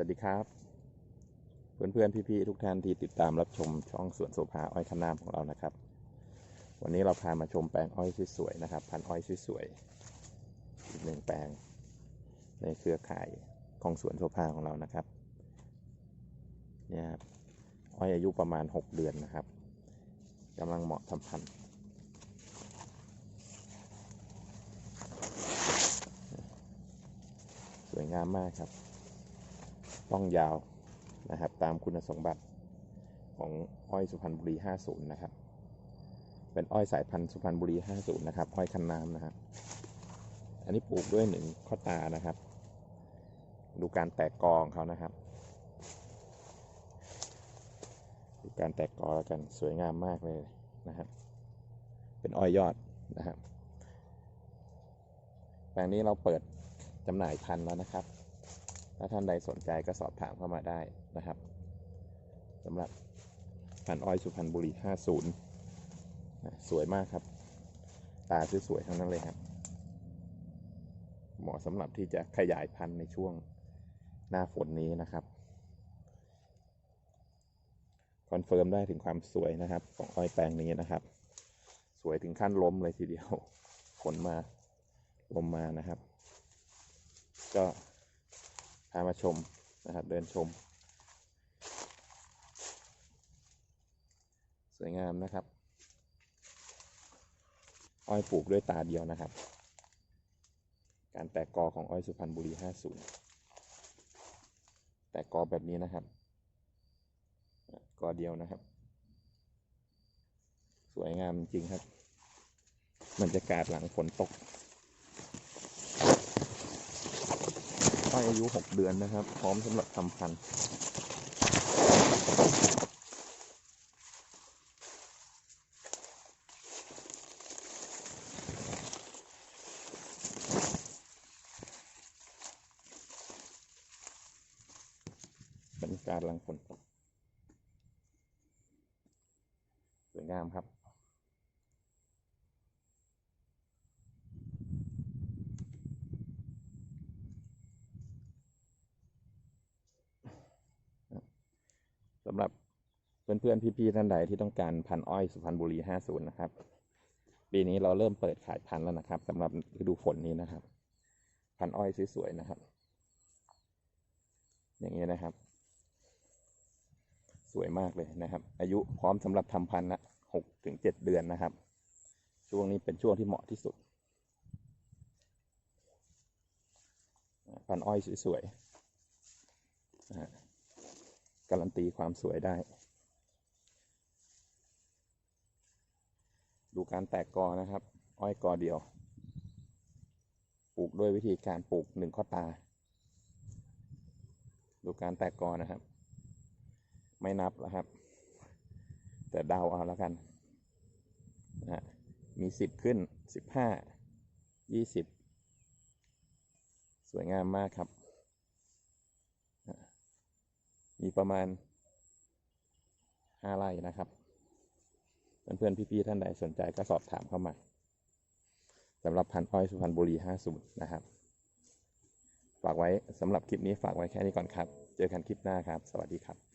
วัสดีครับ เพื่อนๆพี่ๆทุกท่านที่ติดตามรับชมช่องสวนโสภาอ้อยขนามของเรานะครับ วันนี้เราพามาชมแปลงอ้อยสวยๆนะครับ พันอ้อยสวยๆอีกหนึ่งแปลง ในเครือข่ายของสวนโสภาของเรานะครับเนี่ยครับอ้อยอายุประมาณ 6 เดือนนะครับกำลังเหมาะทำพันธุ์สวยงามมากครับ ต้องยาวนะครับ ตามคุณสมบัติของอ้อยสุพรรณบุรี 50 นะครับ เป็นอ้อยสายพันธุ์สุพรรณบุรี 50 นะครับ อ้อยคันน้ำนะครับ อันนี้ปลูกด้วยหนึ่งข้อตานะครับ ดูการแตกกองเขานะครับ ดูการแตกกอแล้วกันสวยงามมากเลยนะครับ เป็นอ้อยยอดนะครับแปลงนี้เราเปิดจำหน่ายพันธุ์แล้วนะครับ ถ้าท่านใดสนใจก็สอบถามเข้ามาได้นะครับสำหรับพันธุ์อ้อยสุพรรณบุรี 50นะสวยมากครับ ตาสวยๆทั้งนั้นเลยครับ เหมาะสำหรับที่จะขยายพันธุ์ในช่วงหน้าฝนนี้นะครับ คอนเฟิร์มได้ถึงความสวยนะครับ ของอ้อยแปลงนี้นะครับ สวยถึงขั้นล้มเลยทีเดียว ฝนมาลมมานะครับ ก็ พามาชมนะครับ เดินชม สวยงามนะครับ อ้อยปลูกด้วยตาเดียวนะครับ การแตกกอของอ้อยสุพรรณบุรี 50 แตกกอแบบนี้นะครับ กอเดียวนะครับ สวยงามจริงครับบรรยากาศหลังฝนตก อ้อยอายุ 6 เดือนนะครับ พร้อมสำหรับทำพันธุ์บรรยากาศหลังฝนตกสวยงามครับ สำหรับเพื่อนๆพี่ๆท่านใดที่ต้องการพันอ้อยสุพรรณบุรี 50 นะครับ ปีนี้เราเริ่มเปิดขายพันแล้วนะครับสำหรับฤดูฝนนี้นะครับ พันอ้อยสวยๆนะครับ อย่างนี้นะครับ สวยมากเลยนะครับ อายุพร้อมสำหรับทำพันละหกถึงเจ็ดเดือนนะครับ ช่วงนี้เป็นช่วงที่เหมาะที่สุด พันอ้อยสวยๆนะฮะ การันตีความสวยได้ ดูการแตกกอนะครับ อ้อยกอเดียว ปลูกด้วยวิธีการปลูกหนึ่งข้อตา ดูการแตกกอนะครับ ไม่นับแล้วครับ แต่เดาเอาแล้วกันนะฮะมีสิบขึ้นสิบห้ายี่สิบสวยงามมากครับ มีประมาณห้าไร่นะครับเพื่อนๆพี่ๆท่านใดสนใจก็สอบถามเข้ามาสำหรับพันอ้อยสุพรรณบุรี 50 นะครับ ฝากไว้สำหรับคลิปนี้ฝากไว้แค่นี้ก่อนครับ เจอกันคลิปหน้าครับ สวัสดีครับ